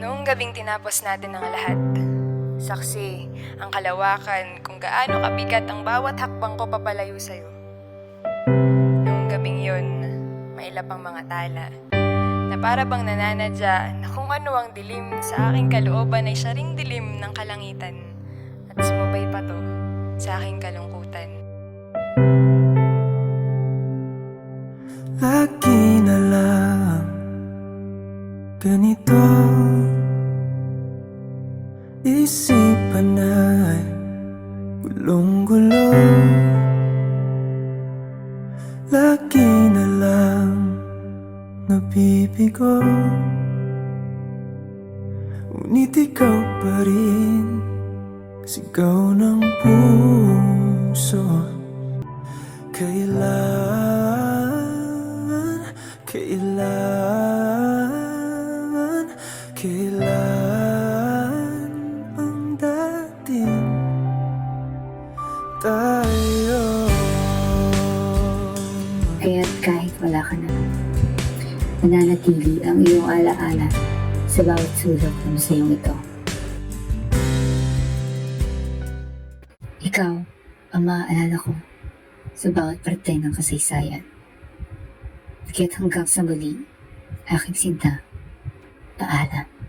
Noong gabing tinapos natin ang lahat, saksi ang kalawakan kung gaano kabigat ang bawat hakbang ko papalayo sa'yo. Noong gabing yun, mailap ang mga tala na para bang nananadya na kung ano ang dilim sa aking kalooban ay siya ring dilim ng kalangitan at sumabay pa to sa aking kalungkutan. Lagi na lang ganito Isipan ay gulong-gulo. Lagi na lang nabibigo. Ngunit ikaw pa rin Sigaw ng puso. Kailan, kailan, kailan tayo Kaya't kahit wala ka na, nananatili ang iyong alaala sa bawat sulok ng museyong ito. Ikaw ang maaalala ko sa bawat parte ng kasaysayan. Kaya't hanggang sa muli, aking sinta, paalam.